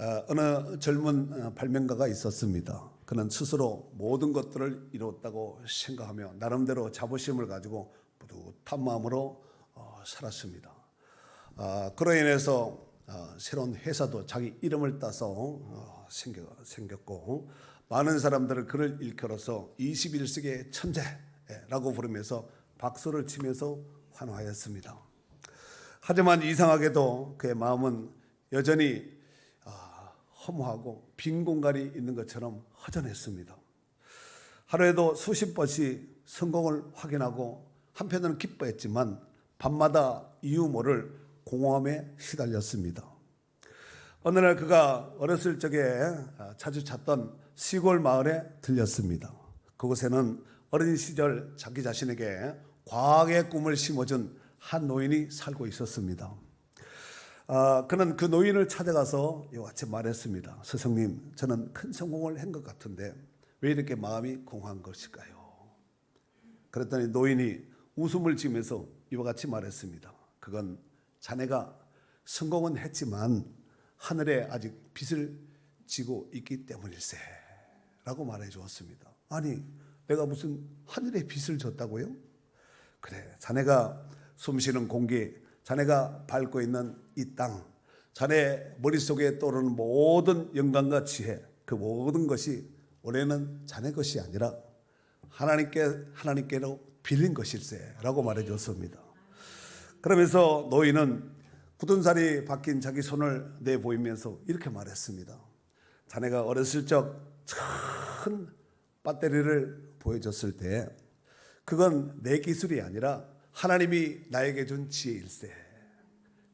어, 어느 젊은 어, 발명가가 있었습니다. 그는 스스로 모든 것들을 이루었다고 생각하며 나름대로 자부심을 가지고 뿌듯한 마음으로 어, 살았습니다. 아, 그로 인해서 어, 새로운 회사도 자기 이름을 따서 생겼고 많은 사람들을 그를 일컬어서 21세기의 천재라고 부르면서 박수를 치면서 환호하였습니다. 하지만 이상하게도 그의 마음은 여전히 아, 허무하고 빈 공간이 있는 것처럼 허전했습니다. 하루에도 수십 번씩 성공을 확인하고 한편으로는 기뻐했지만 밤마다 이유 모를 공허함에 시달렸습니다. 어느 날 그가 어렸을 적에 아, 자주 찾던 시골 마을에 들렸습니다. 그곳에는 어린 시절 자기 자신에게 과학의 꿈을 심어준 한 노인이 살고 있었습니다. 아, 그는 그 노인을 찾아가서 이와 같이 말했습니다. 스승님, 저는 큰 성공을 한 것 같은데 왜 이렇게 마음이 공한 것일까요? 그랬더니 노인이 웃음을 지면서 이와 같이 말했습니다. 그건 자네가 성공은 했지만 하늘에 아직 빚을 지고 있기 때문일세. 라고 말해 주었습니다. 아니, 내가 무슨 하늘에 빚을 졌다고요? 그래, 자네가 숨 쉬는 공기, 자네가 밟고 있는 이 땅, 자네 머릿속에 떠오르는 모든 영광과 지혜, 그 모든 것이 원래는 자네 것이 아니라 하나님께, 하나님께로 빌린 것일세라고 말해 줬습니다. 그러면서 노인은 굳은 살이 박힌 자기 손을 내보이면서 이렇게 말했습니다. 자네가 어렸을 적 큰 배터리를 보여줬을 때 그건 내 기술이 아니라 하나님이 나에게 준 지혜일세.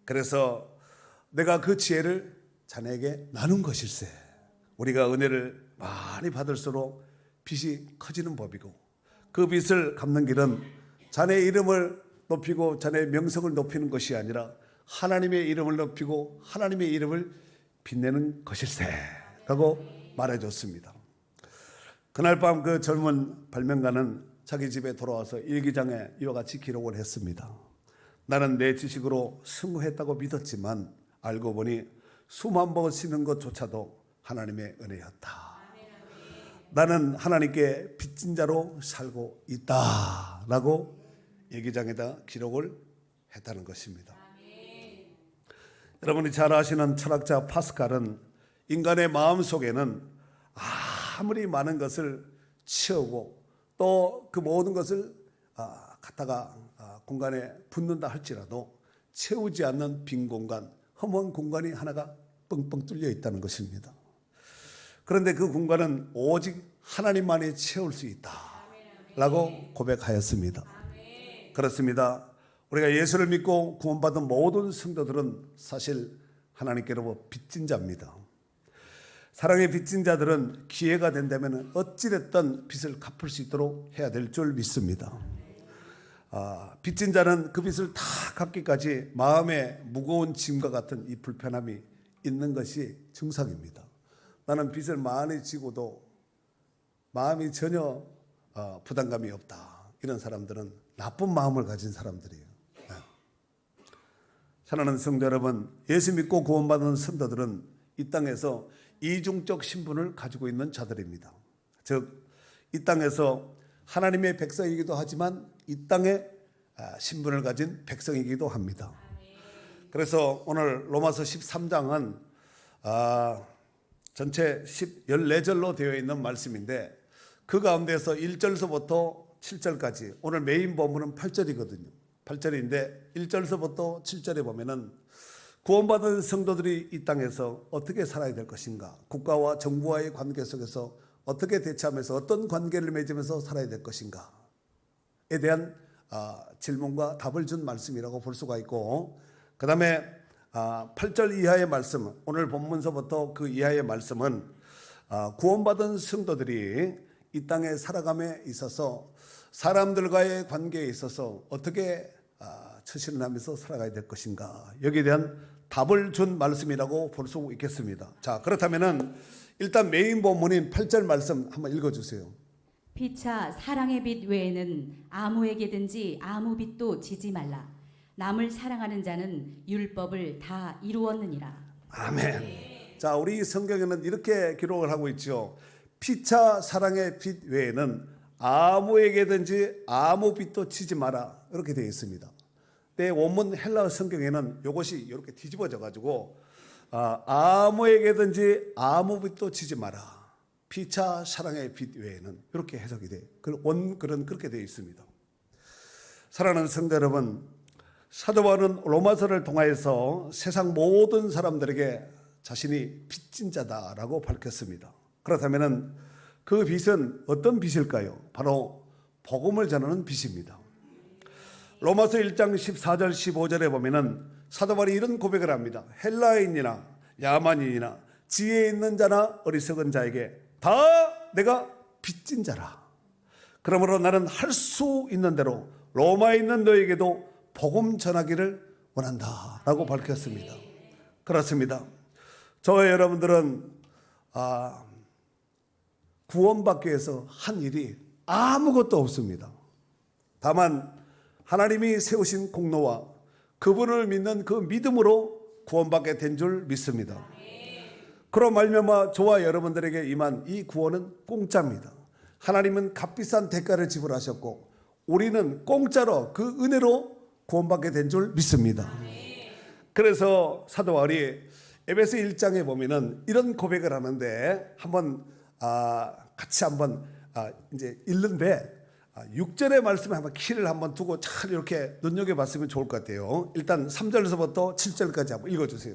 그래서 내가 그 지혜를 자네에게 나눈 것일세. 우리가 은혜를 많이 받을수록 빚이 커지는 법이고 그 빚을 갚는 길은 자네 이름을 높이고 자네 명성을 높이는 것이 아니라 하나님의 이름을 높이고 하나님의 이름을 빛내는 것일세 라고 말해줬습니다. 그날 밤 그 젊은 발명가는 자기 집에 돌아와서 일기장에 이와 같이 기록을 했습니다. 나는 내 지식으로 승부했다고 믿었지만 알고 보니 수만 번 쉬는 것조차도 하나님의 은혜였다. 나는 하나님께 빚진 자로 살고 있다 라고 일기장에다 기록을 했다는 것입니다. 여러분이 잘 아시는 철학자 파스칼은 인간의 마음 속에는 아무리 많은 것을 채우고 또 그 모든 것을 아, 갖다가 아, 공간에 붓는다 할지라도 채우지 않는 빈 공간, 허무한 공간이 하나가 뻥뻥 뚫려 있다는 것입니다. 그런데 그 공간은 오직 하나님만이 채울 수 있다 라고 고백하였습니다. 그렇습니다. 우리가 예수를 믿고 구원받은 모든 성도들은 사실 하나님께로 빚진 자입니다. 사랑의 빚진 자들은 기회가 된다면 어찌됐든 빚을 갚을 수 있도록 해야 될 줄 믿습니다. 아, 빚진 자는 그 빚을 다 갚기까지 마음에 무거운 짐과 같은 이 불편함이 있는 것이 정상입니다. 나는 빚을 많이 지고도 마음이 전혀 어, 부담감이 없다. 이런 사람들은 나쁜 마음을 가진 사람들이에요. 네. 사랑하는 성도 여러분, 예수 믿고 구원받은 성도들은 이 땅에서 이중적 신분을 가지고 있는 자들입니다. 즉, 이 땅에서 하나님의 백성이기도 하지만 이 땅의 아, 신분을 가진 백성이기도 합니다. 그래서 오늘 로마서 13장은 아, 전체 10, 14절로 되어 있는 말씀인데 그 가운데서 1절서부터 7절까지 오늘 메인 본문은 8절이거든요. 8절인데 1절서부터 7절에 보면은 구원받은 성도들이 이 땅에서 어떻게 살아야 될 것인가? 국가와 정부와의 관계 속에서 어떻게 대처하면서 어떤 관계를 맺으면서 살아야 될 것인가? 에 대한 아, 질문과 답을 준 말씀이라고 볼 수가 있고 그 다음에 아, 8절 이하의 말씀 오늘 본문서부터 그 이하의 말씀은 아, 구원받은 성도들이 이 땅에 살아감에 있어서 사람들과의 관계에 있어서 어떻게 아, 처신을 하면서 살아가야 될 것인가 여기에 대한 답을 준 말씀이라고 볼 수 있겠습니다. 자 그렇다면은 일단 메인 본문인 8절 말씀 한번 읽어 주세요. 피차 사랑의 빛 외에는 아무에게든지 아무 빛도 지지 말라. 남을 사랑하는 자는 율법을 다 이루었느니라. 아멘. 자, 우리 성경에는 이렇게 기록을 하고 있죠. 피차 사랑의 빛 외에는 아무에게든지 아무 빛도 치지 마라. 이렇게 되어 있습니다. 내 원문 헬라어 성경에는 이것이 이렇게 뒤집어져 가지고 아, 아무에게든지 아무 빛도 치지 마라. 피차 사랑의 빛 외에는 이렇게 해석이 돼. 그 원글은 그렇게 되어 있습니다. 사랑하는 성도 여러분, 사도 바울은 로마서를 통하여서 세상 모든 사람들에게 자신이 빚진 자다라고 밝혔습니다. 그렇다면은 그 빚은 어떤 빚일까요? 바로 복음을 전하는 빚입니다. 로마서 1장 14절 15절에 보면은 사도 바울이 이런 고백을 합니다. 헬라인이나 야만인이나 지혜 있는 자나 어리석은 자에게 다 내가 빚진 자라. 그러므로 나는 할 수 있는 대로 로마에 있는 너에게도 복음 전하기를 원한다 라고 밝혔습니다. 그렇습니다. 저와 여러분들은 아, 구원받기 위해서 한 일이 아무것도 없습니다. 다만 하나님이 세우신 공로와 그분을 믿는 그 믿음으로 구원받게 된 줄 믿습니다. 그런 말미암아 저와 여러분들에게 임한 이 구원은 공짜입니다. 하나님은 값비싼 대가를 지불하셨고 우리는 공짜로 그 은혜로 구원받게 된 줄 믿습니다. 그래서 사도 바울이 에베소 1장에 보면은 이런 고백을 하는데 한번 아, 같이 한번 아, 이제 읽는데 아, 6절의 말씀에 한번 키를 한번 두고 잘 이렇게 눈여겨봤으면 좋을 것 같아요. 일단 3절에서부터 7절까지 한번 읽어주세요.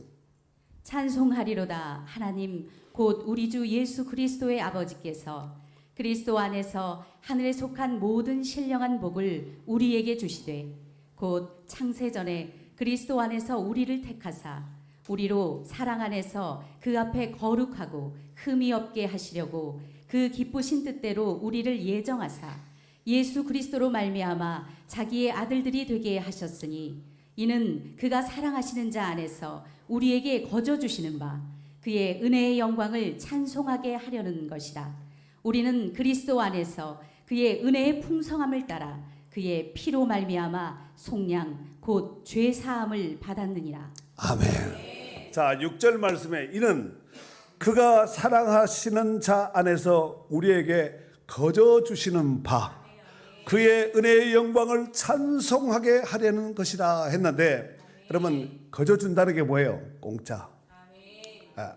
찬송하리로다 하나님 곧 우리 주 예수 그리스도의 아버지께서 그리스도 안에서 하늘에 속한 모든 신령한 복을 우리에게 주시되 곧 창세 전에 그리스도 안에서 우리를 택하사 우리로 사랑 안에서 그 앞에 거룩하고 흠이 없게 하시려고 그 기쁘신 뜻대로 우리를 예정하사 예수 그리스도로 말미암아 자기의 아들들이 되게 하셨으니 이는 그가 사랑하시는 자 안에서 우리에게 거저 주시는 바 그의 은혜의 영광을 찬송하게 하려는 것이라. 우리는 그리스도 안에서 그의 은혜의 풍성함을 따라 그의 피로 말미암아 속량 곧 죄 사함을 받았느니라. 아멘. 자, 6절 말씀에 이는 그가 사랑하시는 자 안에서 우리에게 거저 주시는 바 그의 은혜의 영광을 찬송하게 하려는 것이라 했는데 여러분 거저 준다는 게 뭐예요? 공짜. 아.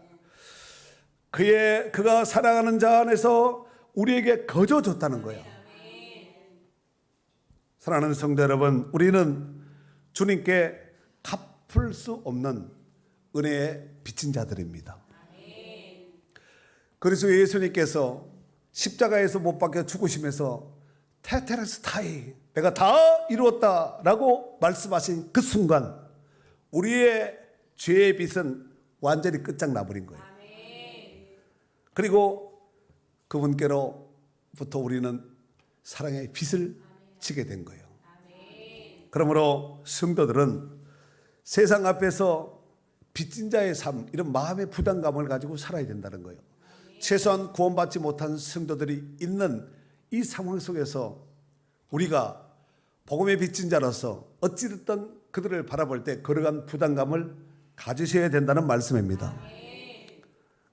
그의 그가 사랑하는 자 안에서 우리에게 거저 줬다는 거예요. 사랑하는 성도 여러분, 우리는 주님께 갚을 수 없는 은혜의 빚진 자들입니다. 그래서 예수님께서 십자가에서 못 박혀 죽으시면서 테테레스타이 내가 다 이루었다라고 말씀하신 그 순간 우리의 죄의 빚은 완전히 끝장나 버린 거예요. 그리고 그분께로부터 우리는 사랑의 빚을 지게 된 거예요. 그러므로 성도들은 세상 앞에서 빚진 자의 삶 이런 마음의 부담감을 가지고 살아야 된다는 거예요. 최소한 구원받지 못한 성도들이 있는 이 상황 속에서 우리가 복음의 빚진 자로서 어찌됐든 그들을 바라볼 때 그러한 부담감을 가지셔야 된다는 말씀입니다.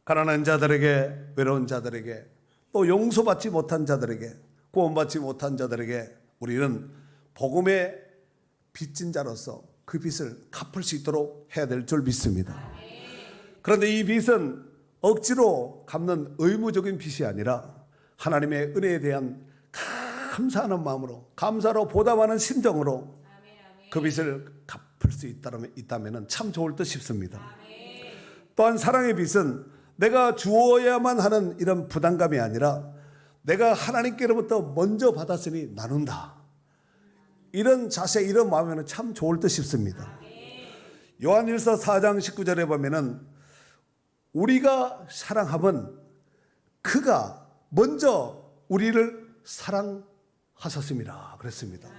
가난한 자들에게 외로운 자들에게 또 용서받지 못한 자들에게 구원받지 못한 자들에게 우리는 복음의 빚진 자로서 그 빚을 갚을 수 있도록 해야 될 줄 믿습니다. 그런데 이 빚은 억지로 갚는 의무적인 빚이 아니라 하나님의 은혜에 대한 감사하는 마음으로 감사로 보답하는 심정으로 그 빚을 갚을 수 있다면 참 좋을 듯 싶습니다. 또한 사랑의 빚은 내가 주어야만 하는 이런 부담감이 아니라 내가 하나님께로부터 먼저 받았으니 나눈다. 이런 자세, 이런 마음에는 참 좋을 듯 싶습니다. 요한일서 4장 19절에 보면은 우리가 사랑함은 그가 먼저 우리를 사랑하셨습니다. 그랬습니다.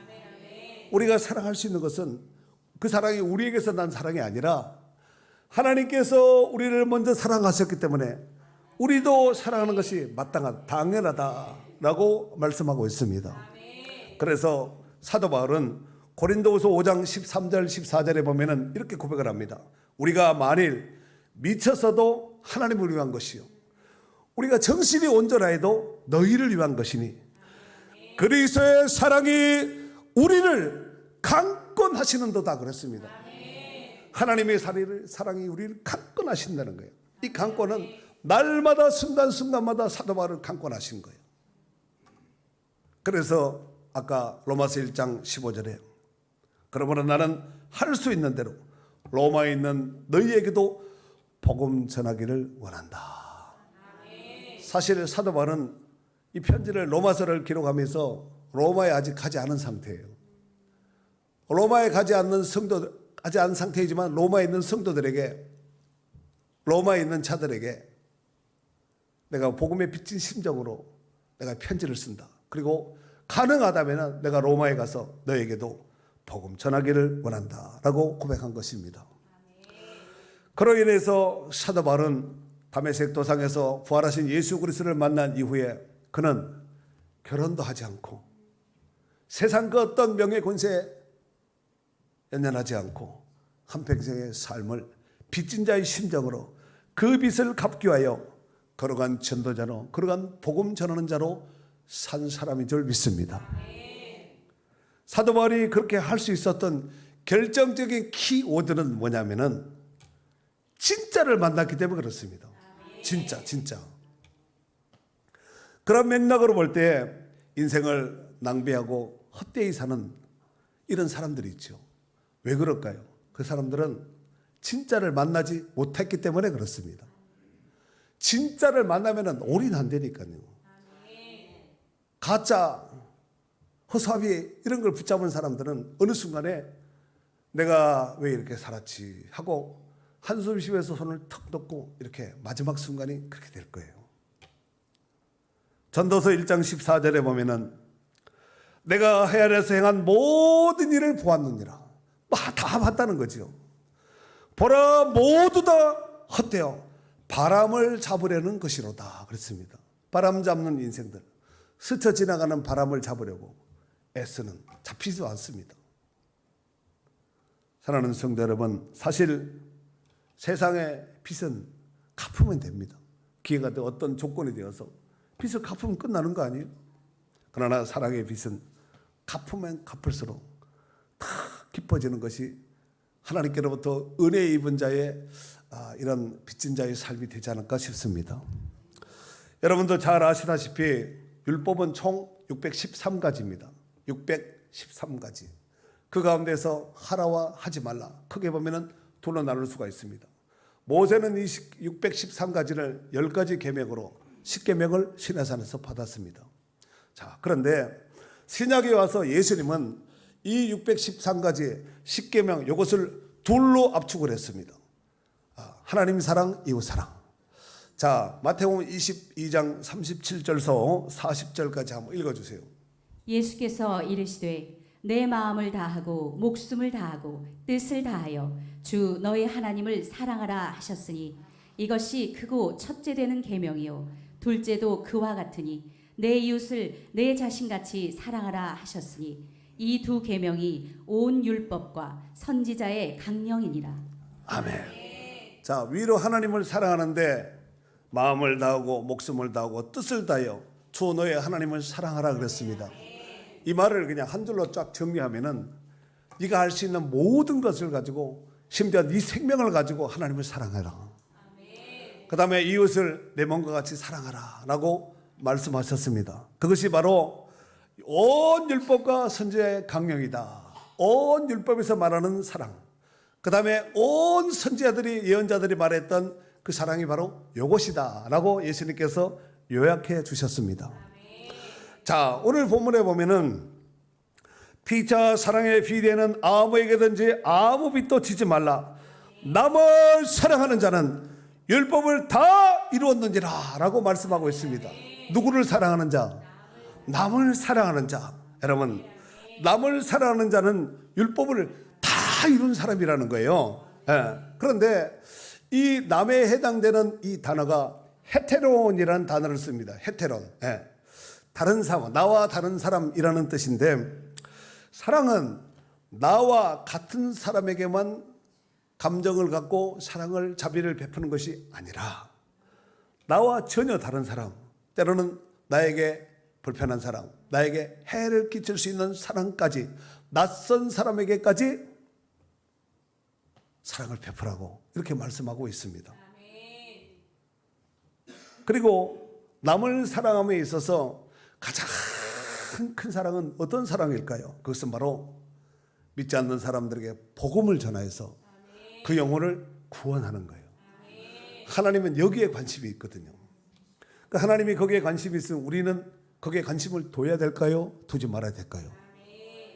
우리가 사랑할 수 있는 것은 그 사랑이 우리에게서 난 사랑이 아니라 하나님께서 우리를 먼저 사랑하셨기 때문에 우리도 사랑하는 것이 마땅하다, 당연하다라고 말씀하고 있습니다. 그래서 사도 바울은 고린도후서 5장 13절 14절에 보면은 이렇게 고백을 합니다. 우리가 만일 미쳤어도 하나님을 위한 것이요. 우리가 정신이 온전하여도 너희를 위한 것이니 그리스도의 사랑이 우리를 강권하시는도다 그랬습니다. 하나님의 사랑이, 우리를 강권하신다는 거예요. 이 강권은 날마다 순간순간마다 사도 바울을 강권하신 거예요. 그래서 아까 로마서 1장 15절에 그러므로 나는 할 수 있는 대로 로마에 있는 너희에게도 복음 전하기를 원한다. 사실 사도 바울은 이 편지를 로마서를 기록하면서 로마에 아직 가지 않은 상태예요. 로마에 가지 않는 성도 가지 않은 상태이지만 로마에 있는 성도들에게 로마에 있는 자들에게 내가 복음에 비친 심정으로 내가 편지를 쓴다. 그리고 가능하다면 내가 로마에 가서 너에게도 복음 전하기를 원한다라고 고백한 것입니다. 그로 인해서 사도 바울은 다메섹 도상에서 부활하신 예수 그리스도를 만난 이후에 그는 결혼도 하지 않고 세상 그 어떤 명예 권세에 연연하지 않고 한평생의 삶을 빚진 자의 심정으로 그 빚을 갚기 위하여 걸어간 전도자로 걸어간 복음 전하는 자로 산 사람인 줄 믿습니다. 사도 바울이 그렇게 할 수 있었던 결정적인 키워드는 뭐냐면은 진짜를 만났기 때문에 그렇습니다. 진짜, 진짜. 그런 맥락으로 볼 때 인생을 낭비하고 헛되이 사는 이런 사람들이 있죠. 왜 그럴까요? 그 사람들은 진짜를 만나지 못했기 때문에 그렇습니다. 진짜를 만나면 올인 안 되니까요. 가짜, 허수아비 이런 걸 붙잡은 사람들은 어느 순간에 내가 왜 이렇게 살았지 하고 한숨 쉬면서 손을 턱 놓고 이렇게 마지막 순간이 그렇게 될 거예요. 전도서 1장 14절에 보면은 내가 헤아려서 행한 모든 일을 보았느니라. 다 봤다는 거죠. 보라 모두 다 헛되어 바람을 잡으려는 것이로다. 그랬습니다. 바람 잡는 인생들. 스쳐 지나가는 바람을 잡으려고 애쓰는 잡히지도 않습니다. 사랑하는 성도 여러분, 사실 세상의 빚은 갚으면 됩니다. 기회가 되 어떤 조건이 되어서 빚을 갚으면 끝나는 거 아니에요? 그러나 사랑의 빚은 갚으면 갚을수록 다 깊어지는 것이 하나님께로부터 은혜 입은 자의 아, 이런 빚진 자의 삶이 되지 않을까 싶습니다. 여러분도 잘 아시다시피 율법은 총 613가지입니다. 613가지. 그 가운데서 하라와 하지 말라. 크게 보면은 둘로 나눌 수가 있습니다. 모세는 이 613가지를 10가지 계명으로 10계명을 시내산에서 받았습니다. 자, 그런데 신약에 와서 예수님은 이 613가지 10계명 이것을 둘로 압축을 했습니다. 아, 하나님 사랑, 이웃 사랑. 자, 마태복음 22장 37절서 40절까지 한번 읽어 주세요. 예수께서 이르시되 내 마음을 다하고 목숨을 다하고 뜻을 다하여 주 너희 하나님을 사랑하라 하셨으니 이것이 크고 첫째 되는 계명이요 둘째도 그와 같으니 내 이웃을 내 자신같이 사랑하라 하셨으니 이 두 계명이 온 율법과 선지자의 강령이니라 아멘. 자, 위로 하나님을 사랑하는데 마음을 다하고 목숨을 다하고 뜻을 다하여 주 너의 하나님을 사랑하라 그랬습니다. 이 말을 그냥 한 줄로 쫙 정리하면은 네가 할 수 있는 모든 것을 가지고 심지어 네 생명을 가지고 하나님을 사랑하라. 그 다음에 이웃을 내 몸과 같이 사랑하라 라고 말씀하셨습니다. 그것이 바로 온 율법과 선지자의 강령이다. 온 율법에서 말하는 사랑. 그 다음에 온 선지자들이 예언자들이 말했던 그 사랑이 바로 이것이다 라고 예수님께서 요약해 주셨습니다. 자, 오늘 본문에 보면은 피차 사랑의 비대는 아무에게든지 아무 빚도 지지 말라. 남을 사랑하는 자는 율법을 다 이루었는지라 라고 말씀하고 있습니다. 누구를 사랑하는 자? 남을 사랑하는 자. 여러분, 남을 사랑하는 자는 율법을 다 이룬 사람이라는 거예요. 예. 그런데 이 남에 해당되는 이 단어가 헤테론이라는 단어를 씁니다. 헤테론. 예. 다른 사람, 나와 다른 사람이라는 뜻인데 사랑은 나와 같은 사람에게만 감정을 갖고 사랑을 자비를 베푸는 것이 아니라 나와 전혀 다른 사람, 때로는 나에게 불편한 사람, 나에게 해를 끼칠 수 있는 사람까지 낯선 사람에게까지 사랑을 베풀라고 이렇게 말씀하고 있습니다. 그리고 남을 사랑함에 있어서 가장 큰 사랑은 어떤 사랑일까요? 그것은 바로 믿지 않는 사람들에게 복음을 전하여서 그 영혼을 구원하는 거예요. 하나님은 여기에 관심이 있거든요. 그 하나님이 거기에 관심이 있으면 우리는 거기에 관심을 둬야 될까요? 두지 말아야 될까요?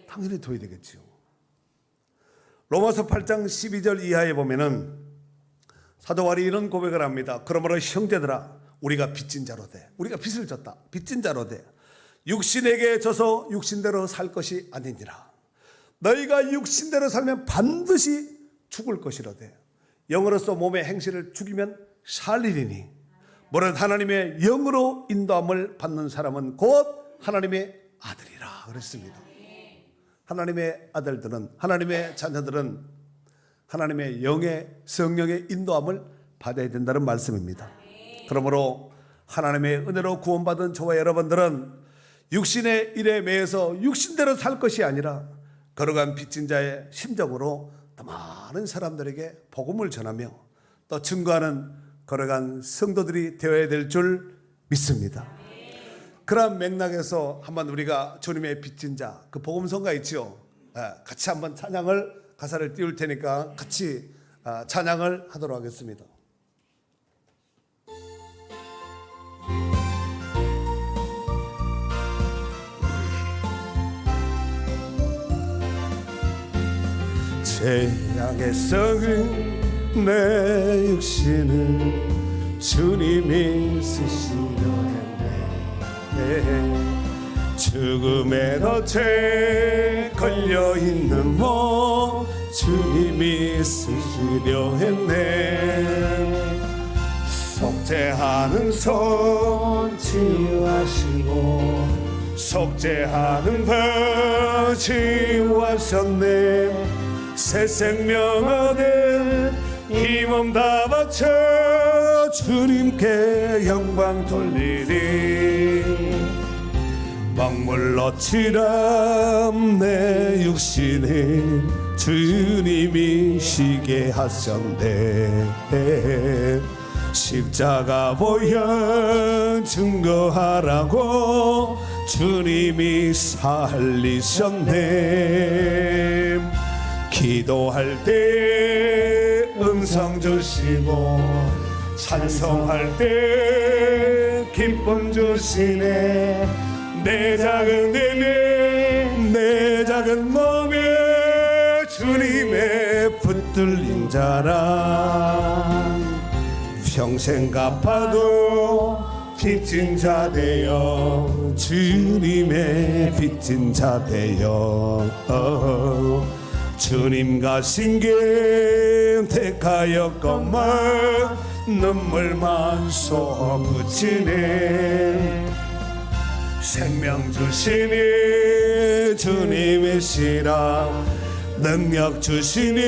당연히 둬야 되겠지요. 로마서 8장 12절 이하에 보면은 사도 바울이 이런 고백을 합니다. 그러므로 형제들아 우리가 빚진 자로 돼. 우리가 빚을 졌다. 빚진 자로 돼. 육신에게 져서 육신대로 살 것이 아니니라. 너희가 육신대로 살면 반드시 죽을 것이로되 영으로서 몸의 행실을 죽이면 살리리니 무릇 하나님의 영으로 인도함을 받는 사람은 곧 하나님의 아들이라 그랬습니다. 하나님의 아들들은 하나님의 자녀들은 하나님의 영의 성령의 인도함을 받아야 된다는 말씀입니다. 그러므로 하나님의 은혜로 구원받은 저와 여러분들은 육신의 일에 매여서 육신대로 살 것이 아니라 걸어간 빚진 자의 심정으로 더 많은 사람들에게 복음을 전하며 또 증거하는 걸어간 성도들이 되어야 될 줄 믿습니다. 그런 맥락에서 한번 우리가 주님의 빚진 자, 그 복음성가 있죠. 예, 같이 한번 찬양을 가사를 띄울 테니까 같이 아, 찬양을 하도록 하겠습니다. 죄악의 썩은 내 육신을 주님이 쓰시려 했네. 죽음의 덫에 걸려있는 몸 주님이 쓰시려 했네. 속죄하는 손 치유하시고 속죄하는 법 치유하셨네 새 생명 얻은 힘은 다 바쳐 주님께 영광 돌리리. 먹물로 칠함 내 육신에 주님이 쉬게 하셨네 십자가 보여 증거하라고 주님이 살리셨네 기도할 때 음성 주시고 찬송할 때 기쁨 주시네 내 작은 몸에 내 작은 몸에 주님의 붙들린 자라 평생 갚아도 빚진 자 되어 주님의 빚진 자 되어 어, 주님과 신경 택하였건만 눈물만 쏟붙이네. 생명 주시니 주님이시라. 능력 주시니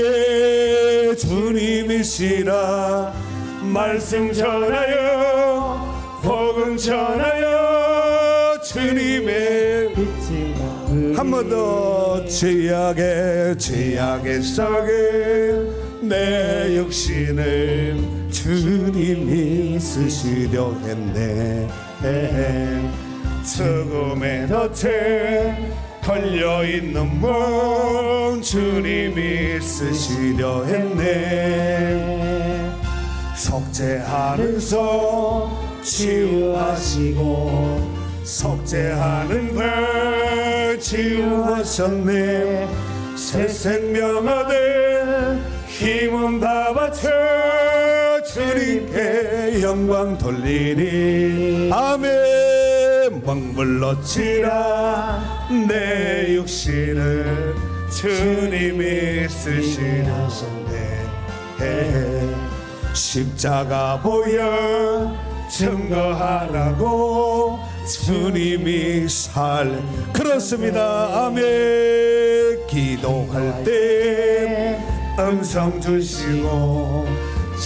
주님이시라. 말씀 전하여 복음 전하여 주님의 한 번 더 죄악의 죄악의 속에 내 육신을 주님이 쓰시려 했네. 죽음의 덫에 걸려있는 몸 주님이 쓰시려 했네. 속죄하는 손 치유하시고 속죄하는 발 치유하셨네. 새 생명 얻은 힘은 다 바쳐 주님께 영광 돌리니 아멘. 먹물로 치라. 내 육신을 주님이 쓰시라셨네. 십자가 보여 증거하라고 주님이 살. 그렇습니다. 아멘. 기도할 때 음성 주시고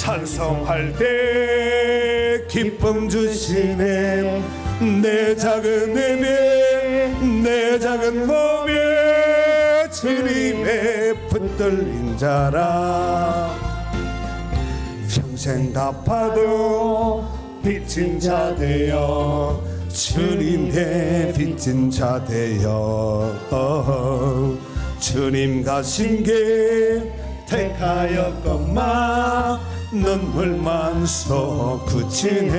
찬송할 때 기쁨 주시네 내 작은 예배 내 작은 몸에 주님의 붙들린 자라. 평생 갚아도 빚진 자 되어 주님의 빚진 자 되어 어, 주님 가신 게 택하였건만 눈물만 솟구치네.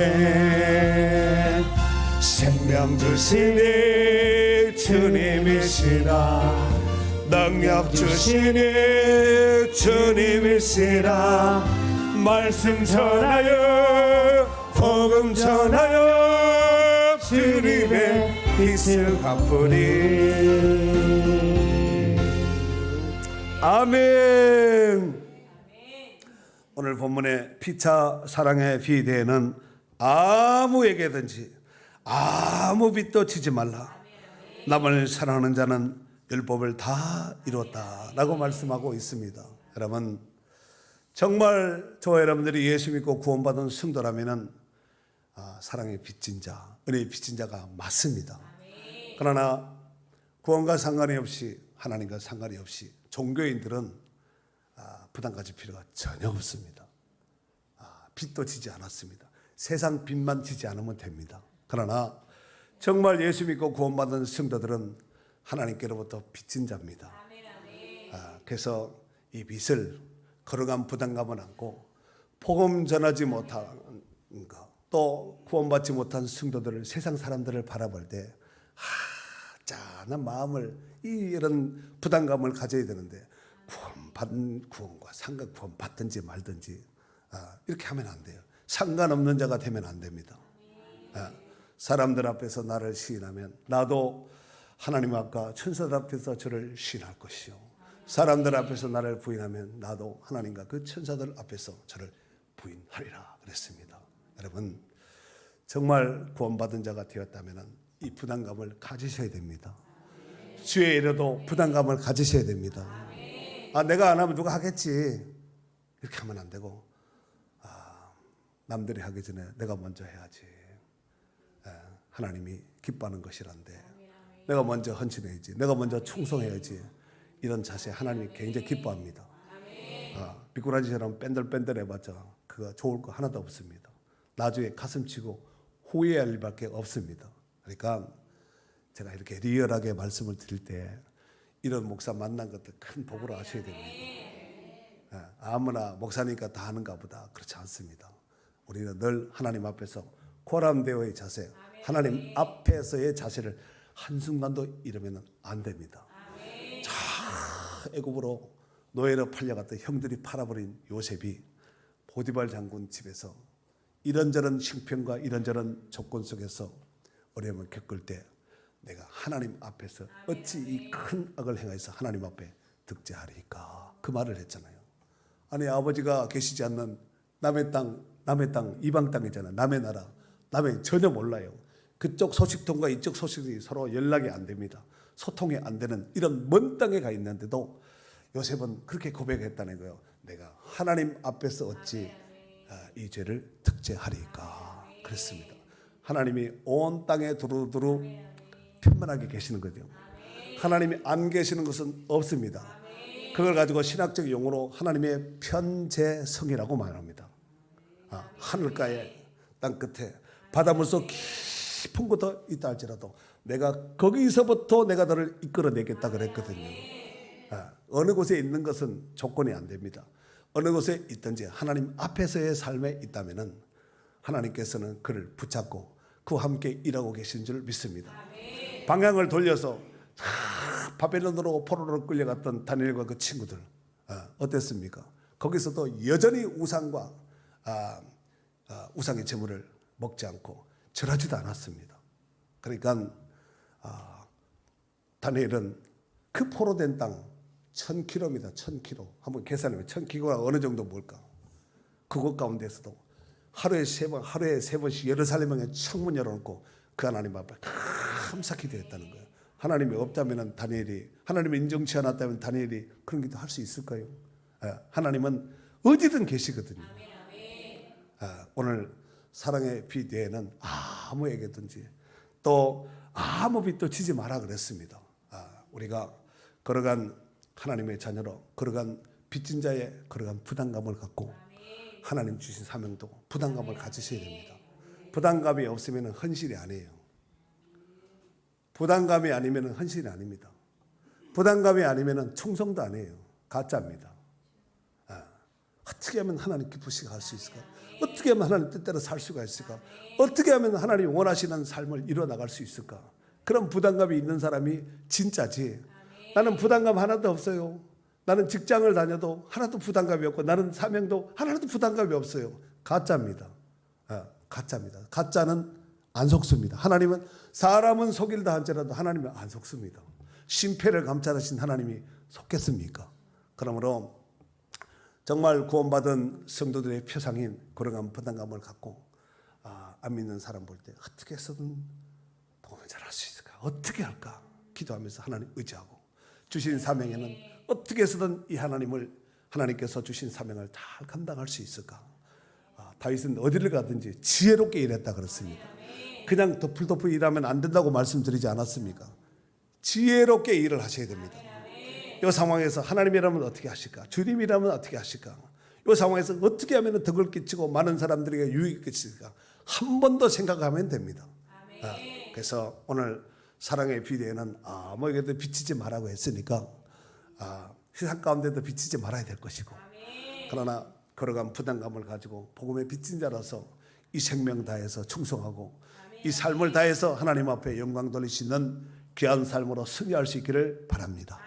생명 주시니 주님이시라. 능력 주시니 주님이시라. 말씀 전하여 복음 전하여 주님의 빚을 갚으리. 아멘. 오늘 본문의 피차 사랑의 비대에는 아무에게든지 아무 빚도 지지 말라. 남을 사랑하는 자는 율법을 다 이뤘다라고 말씀하고 있습니다. 여러분 정말 저와 여러분들이 예수 믿고 구원받은 성도라면은 아, 사랑의 빚진 자, 은혜의 빚진 자가 맞습니다. 그러나 구원과 상관이 없이 하나님과 상관이 없이 종교인들은 아, 부담 가질 필요가 전혀 없습니다. 아, 빚도 지지 않았습니다. 세상 빚만 지지 않으면 됩니다. 그러나 정말 예수 믿고 구원받은 성도들은 하나님께로부터 빚진 자입니다. 아, 그래서 이 빚을 걸어간 부담감은 않고 복음 전하지 못한 것, 또 구원받지 못한 성도들을 세상 사람들을 바라볼 때 하, 짠한 마음을 이 이런 부담감을 가져야 되는데 구원 받는 구원과 상관 구원 받든지 말든지 아, 이렇게 하면 안 돼요. 상관없는 자가 되면 안 됩니다. 아, 사람들 앞에서 나를 시인하면 나도 하나님 앞과 천사들 앞에서 저를 시인할 것이요. 사람들 앞에서 나를 부인하면 나도 하나님과 그 천사들 앞에서 저를 부인하리라 그랬습니다. 여러분 정말 구원받은 자가 되었다면 이 부담감을 가지셔야 됩니다. 주의 이래도 부담감을 가지셔야 됩니다. 아 내가 안 하면 누가 하겠지 이렇게 하면 안 되고 아, 남들이 하기 전에 내가 먼저 해야지. 예, 하나님이 기뻐하는 것이란데 내가 먼저 헌신해야지. 내가 먼저 충성해야지. 이런 자세 하나님이 굉장히 기뻐합니다. 아, 미꾸라지처럼 뺀들뺀들 해봤자 그거 좋을 거 하나도 없습니다. 나중에 가슴 치고 후회할 일밖에 없습니다. 그러니까 제가 이렇게 리얼하게 말씀을 드릴 때 이런 목사 만난 것도 큰 복으로 아셔야 됩니다. 예, 아무나 목사니까 다 하는가 보다 그렇지 않습니다. 우리는 늘 하나님 앞에서 고람되어의 자세, 하나님 앞에서의 자세를 한순간도 잃으면 안 됩니다. 자, 애굽으로 노예로 팔려갔던 형들이 팔아버린 요셉이 보디발 장군 집에서 이런저런 형편과 이런저런 조건 속에서 어려움을 겪을 때 내가 하나님 앞에서 어찌 이 큰 악을 행해서 하나님 앞에 득제하리까 그 말을 했잖아요. 아니 아버지가 계시지 않는 남의 땅, 남의 땅, 이방 땅이잖아. 남의 나라, 남의 전혀 몰라요. 그쪽 소식통과 이쪽 소식이 서로 연락이 안 됩니다. 소통이 안 되는 이런 먼 땅에 가 있는데도 요셉은 그렇게 고백했다는 거예요. 내가 하나님 앞에서 어찌 아, 이 죄를 득제하리까 그랬습니다. 하나님이 온 땅에 두루두루 편만하게 계시는 거죠. 하나님이 안 계시는 것은 없습니다. 그걸 가지고 신학적 용어로 하나님의 편재성이라고 말합니다. 아, 하늘가에 땅 끝에 바닷물 속 깊은 곳도 있다 할지라도 내가 거기서부터 내가 너를 이끌어내겠다 그랬거든요. 아, 어느 곳에 있는 것은 조건이 안 됩니다. 어느 곳에 있든지 하나님 앞에서의 삶에 있다면은 하나님께서는 그를 붙잡고 그와 함께 일하고 계신 줄 믿습니다. 방향을 돌려서 하, 바벨론으로 포로로 끌려갔던 다니엘과 그 친구들 아, 어땠습니까? 거기서도 여전히 우상과 아, 아, 우상의 제물을 먹지 않고 절하지도 않았습니다. 그러니까 아, 다니엘은 그 포로된 땅 1000km입니다. 1000km. 한번 계산해보면 1000km가 어느 정도 뭘까? 그곳 가운데서도 하루에 세 번, 하루에 세 번씩 예루살렘에 창문 열어놓고 그 하나님 앞에 감사히 되었다는 거예요. 하나님이 없다면 다니엘이 하나님이 인정치 않았다면 다니엘이 그런 기도 할 수 있을까요? 예, 하나님은 어디든 계시거든요. 아, 오늘 사랑의 비대에는 아무에게든지 또 아무 빚도 지지 마라 그랬습니다. 아, 우리가 걸어간 하나님의 자녀로 걸어간 빚진 자의 걸어간 부담감을 갖고 하나님 주신 사명도 부담감을 가지셔야 됩니다. 부담감이 없으면 헌신이 아니에요. 부담감이 아니면 헌신이 아닙니다. 부담감이 아니면 충성도 아니에요. 가짜입니다. 아, 어떻게 하면 하나님 기쁘시게 할 수 있을까? 어떻게 하면 하나님 뜻대로 살 수가 있을까? 어떻게 하면 하나님 원하시는 삶을 이뤄 나갈 수 있을까? 그런 부담감이 있는 사람이 진짜지. 나는 부담감 하나도 없어요. 나는 직장을 다녀도 하나도 부담감이 없고 나는 사명도 하나도 부담감이 없어요. 가짜입니다. 아, 가짜입니다. 가짜는 안 속습니다. 하나님은 사람은 속일다 할지라도 하나님은 안 속습니다. 심패를 감찰하신 하나님이 속겠습니까? 그러므로 정말 구원받은 성도들의 표상인 그러한 부담감을 갖고 아, 안 믿는 사람 볼 때 어떻게 해서든 복음을 잘할 수 있을까? 어떻게 할까? 기도하면서 하나님 의지하고 주신 사명에는 어떻게 해서든 이 하나님을 하나님께서 주신 사명을 잘 감당할 수 있을까? 아, 다윗은 어디를 가든지 지혜롭게 일했다 그렇습니다. 그냥 덮을덮을 일하면 안 된다고 말씀드리지 않았습니까? 지혜롭게 일을 하셔야 됩니다. 이 상황에서 하나님이라면 어떻게 하실까? 주님이라면 어떻게 하실까? 이 상황에서 어떻게 하면 덕을 끼치고 많은 사람들에게 유익을 끼칠까? 한 번 더 생각하면 됩니다. 아, 그래서 오늘 사랑의 비대에는 아무 에게도 비치지 말라고 했으니까 아, 세상 가운데도 비치지 말아야 될 것이고 그러나 걸어간 부담감을 가지고 복음의 빚진 자라서 이 생명 다해서 충성하고 이 삶을 다해서 하나님 앞에 영광 돌리시는 귀한 삶으로 승리할 수 있기를 바랍니다.